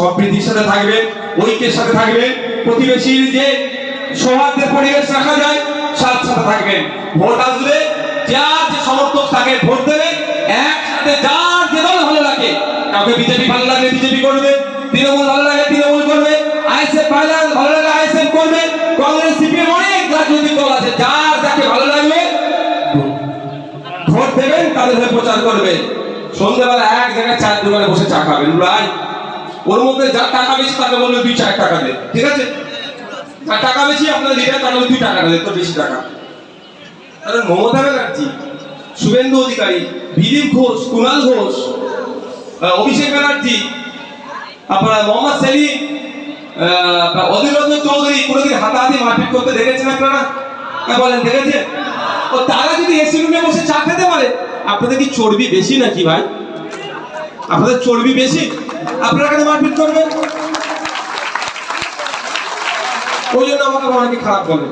সম্প্রীতির সাথে থাকবেন ঐক্যের সাথে থাকবেন প্রতিবেশীর যে সৌহার্দ্যের পরিবেশ রাখা যায়, সাথে সাথে থাকবেন ভোট আসলে যার যে সমর্থক থাকে ভোট দেবেন একসাথে যার যে দল ভালো লাগে, কাউকে বিজেপি ভালো লাগলে বিজেপি করবে, তৃণমূল ভালো লাগে তৃণমূল করবে, আইএসএফ ভালো লাগে ভালো লাগলে আইএসএফ করবে, কংগ্রেস, সিপিএম অনেক রাজনৈতিক দল আছে, যার যাকে ভালো লাগবে, ভোট দেবেন, তাদের হয়ে প্রচার করবেন সন্ধ্যাবেলা এক জায়গায় চার দোকানে বসে চা খাবেন ভাই ওর মধ্যে যার টাকা বেশি তাকে বলবে দুই চার টাকা দে। ঠিক আছে? যার টাকা বেশি আপনার লিটার তাকে দুই টাকা দে তো বেশি টাকা। কারণ মমতা ব্যানার্জি শুভেন্দু অধিকারী দিলীপ ঘোষ কুণাল ঘোষ অভিষেক ব্যানার্জি আপনার মোহাম্মদ সেলিম অধীর রঞ্জন চৌধুরী কোনোদিন হাতাহাতি মারপিট করতে দেখেছেন আপনারা? হ্যাঁ, বলেন দেখেছেন? ও তারা যদি এসি রুমে বসে চা খেতে পারে আপনাদের কি চর্বি বেশি নাকি ভাই? আপনাদের চর্বি বেশি? আপনারা কেন মারপিট করবেন। ওই জন্য আমাকে অনেকে খারাপ বলে।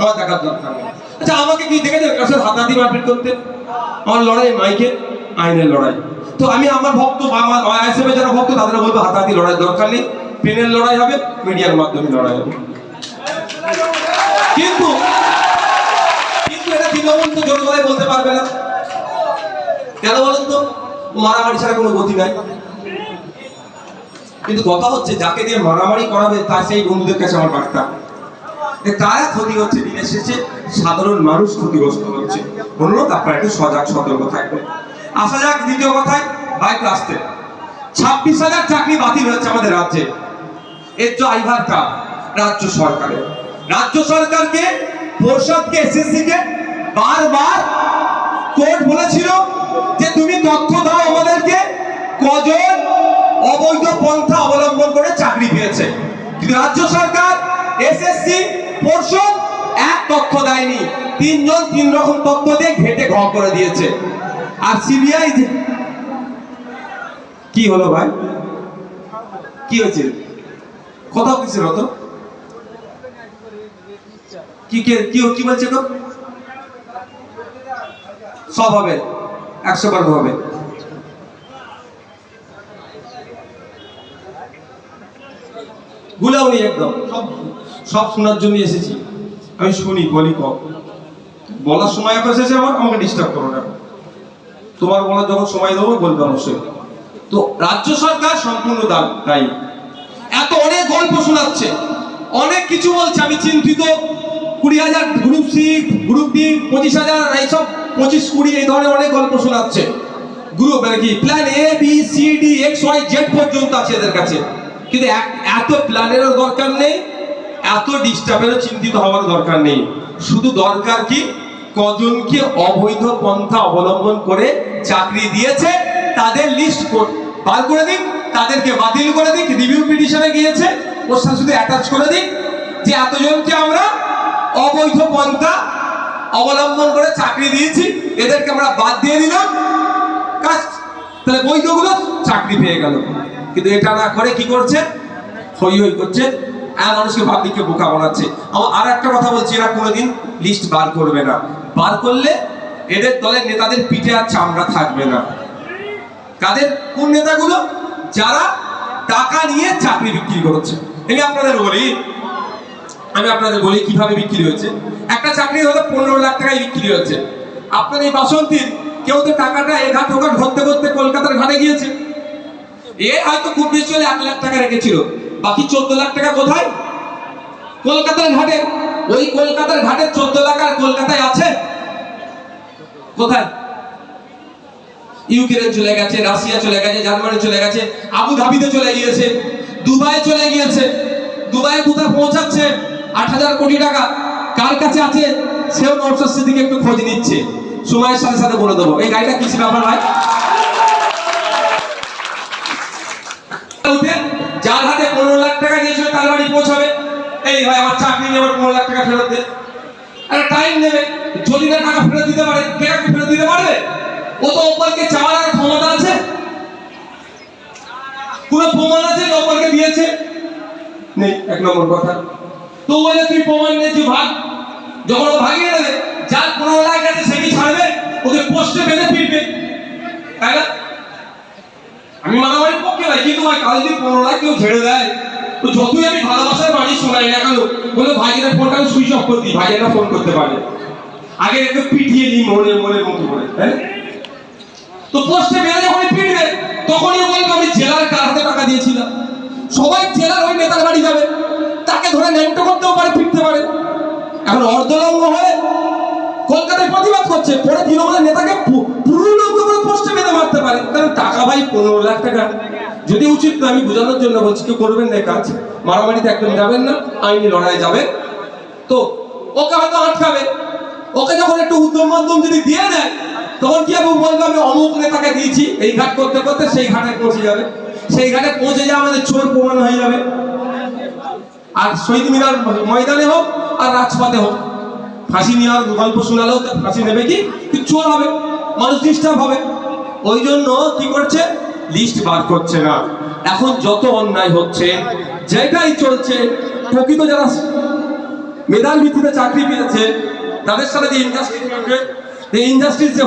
আমার দেখার দরকার আচ্ছা আমাকে কি দেখেছেন কার সাথে হাতাহাতি মারপিট করতে? আমার লড়াই মাইকে, আইনের লড়াই। তো আমি আমার ভক্ত আমার যারা ভক্ত তাদের বলব হাতাহাতি লড়াই দরকার নেই। পেনের লড়াই হবে, মিডিয়ার মাধ্যমে লড়াই হবে। কিন্তু কিন্তু এটা তৃণমূল তো? জোর বলতে পারবে না। কেন বলুন তো? মারামারি ছাড়া কোনো গতি নাই। কিন্তু কথা হচ্ছে, যাকে দিয়ে মারামারি করাবে, তার সেই বন্ধুদের কাছে আমার বার্তা। তারা ক্ষতি হচ্ছে, দিনের শেষে সাধারণ মানুষ ক্ষতিগ্রস্ত হচ্ছে। অনুরোধ, আপনারা একটু সজাগ, সতর্ক থাকবেন। আসা যাক, দ্বিতীয় কথায়, বাইক আসতে ছাব্বিশ হাজার চাকরি বাতিল হচ্ছে আমাদের রাজ্যে। এর যে আইভার কার রাজ্য সরকারের। রাজ্য সরকারকে পরিষদকে এসএসসি কে বারবার কোর্ট বলেছিল যে, তুমি তথ্য দাও আমাদেরকে, কজন রাজ্য সরকার এসএসসি পর্ষদ, এক তথ্য দেয়নি। তিনজন তিন রকম তথ্য দিয়ে ঘেটে ঘ করে দিয়েছে। আর সিবিআই কি হলো ভাই? কি হয়েছে? কোথাও কিছু হতো কি কে কি কি বলছে গো সব হবে। একশো বার হবে। গুলাও নেই একদম। সব সব শোনার জন্য এসেছি। আমি শুনি, বলি কম বলার সময় এখন এসেছে আমার আমাকে ডিস্টার্ব করো না। তোমার বলার যখন সময় দেবো, বলবে অবশ্যই। তো রাজ্য সরকার সম্পূর্ণ দায়ী। এত অনেক গল্প শোনাচ্ছে। অনেক কিছু বলছে। আমি চিন্তিত। কুড়ি হাজার গ্রুপ সি গ্রুপ ডি পঁচিশ হাজার এইসব পঁচিশ কুড়ি, এই ধরনের অনেক গল্প শোনাচ্ছে। গ্রুপ মানে কি? Plan A B C D X Y Z পর্যন্ত আছে এদের কাছে। কিন্তু এত প্ল্যানেরও দরকার নেই, এত ডিস্টার্বেরও চিন্তিত হওয়ার দরকার নেই। শুধু দরকার কি? কজনকে অবৈধ পন্থা অবলম্বন করে চাকরি দিয়েছে, তাদের লিস্ট বার করে দিন তাদেরকে বাতিল করে দিক রিভিউ পিটিশনে গিয়েছে, ওর সাথে শুধু অ্যাটাচ করে দিন যে এতজনকে আমরা অবৈধ পন্থা অবলম্বন করে চাকরি দিয়েছি, এদেরকে আমরা বাদ দিয়ে দিলাম। তাহলে বৈধগুলো চাকরি পেয়ে গেল। কিন্তু এটা না করে কি করছে? হই হই করছে। আর মানুষকে পাবলিককে বোকা বানাচ্ছে। আর একটা কথা বলছি, এরা কোনোদিন লিস্ট বার করবে না। বার করলে এদের দলের নেতাদের পিঠে আর চামড়া থাকবে না। কাদের? কোন নেতাগুলো? যারা টাকা নিয়ে চাকরি বিক্রি করছে। আমি আপনাদের বলি। আমি আপনাদের বলি কীভাবে বিক্রি হয়েছে। একটা চাকরি হলো পনেরো লাখ টাকায় বিক্রি হয়েছে। আপনার এই বাসন্তীর কেউ তো টাকাটা এঘাট ঘাট ওঘাট ঘুরতে ঘুরতে কলকাতার ঘাটে গিয়েছে, এ হয়তো খুব বেশি হলে এক লাখ টাকা রেখেছিল। বাকি চোদ্দ লাখ টাকা কোথায়? কলকাতার ঘাটে। ওই কলকাতার ঘাটে চোদ্দ লাখ আর কলকাতায় আছে? কোথায়? ইউক্রেন চলে গেছে, রাশিয়া চলে গেছে, জার্মানি চলে গেছে আবু ধাবিতে চলে গিয়েছে, দুবাই চলে গিয়েছে। দুবাই কোথায় পৌঁছাচ্ছে? আট হাজার কোটি টাকা। কার কাছে আছে? সেও নরসার দিকে একটু খোঁজ নিচ্ছে। সময়ের সাথে সাথে বলে দেবো। এই গাড়িটা কিসে ব্যাপার ভাই? যার হাতে পনেরো লাখ টাকা দিয়েছিল, তার বাড়ি পৌঁছাবে। এই ভাই, আমার চাকরি নিয়ে আমার পনেরো লাখ টাকা ফেরত দে। একটা টাইম নেবে। যদি না টাকা ফেরত দিতে পারে, কে টাকা ফেরত দিতে পারবে? ও তো ওপরকে চাওয়ার আর ক্ষমতা আছে। কোনো প্রমাণ আছে ওপরকে দিয়েছে? নেই, এক নম্বর কথা। তো বলে তুই প্রমাণ নিয়েছি ভাগ। যখন ভাগিয়ে দেবে, যার পনেরো লাখ পোস্টে বেঁধে ফিরবে। তাই না? আমি মারামারির পক্ষে ভাই কিন্তু ভাই, কাল যদি পনেরো কেউ ঝেড়ে দেয়, তো যতই আমি ভালোবাসার বাড়ি শোনাই না কেন, বলে ভাইয়ের ফোনটা আমি সুইচ অফ করে দিই, ভাইয়েরা ফোন করতে পারে। আগে একটু পিটিয়ে নিই মনে মনে মতো করে হ্যাঁ তো পোস্টে মেরে যখন ফিরবে, তখনই বলব, আমি জেলার কার হাতে টাকা দিয়েছিলাম? সবাই জেলার ওই নেতার বাড়ি যাবে। তাকে ধরে ন্যাংটো করতেও পারে, ফিরতে পারে। এখন অর্ধলঙ্গ হয়ে কলকাতায় প্রতিবাদ করছে, পরে লাখ টাকা। যদি উচিত না, আমি বোঝানোর জন্য বলছি, কেউ করবেন না কাজ। মারামারিতে একদম যাবেন না, আইনি লড়াই যাবেন তো, ওকে হয়তো আটকাবে। ওকে যখন একটু উদ্যম মাধ্যম যদি দিয়ে দেয়, তখন কি আমি বলব, আমি অমুক নেতাকে দিয়েছি, এই ঘাট করতে করতে সেই ঘাটে পৌঁছে যাবে। সেই ঘাটে পৌঁছে যাওয়া আমাদের চোর প্রমাণ হয়ে যাবে। আর শহীদ মিনার ময়দানে হোক, আর রাজপথে হোক, ফাঁসি নেওয়ার গল্প শোনালেও ফাঁসি নেবে কি? চোর হবে, মানুষ ডিস্টার্ব হবে। ওই জন্য কি করছে? লিস্ট বার করছে না। এখন যত অন্যায় হচ্ছে, যেটাই চলছে, প্রকৃত যারা মেধার ভিত্তিতে চাকরি পেয়েছে, তাদের সাথে যে ইন্ডাস্ট্রি ইন্ডাস্ট্রির যে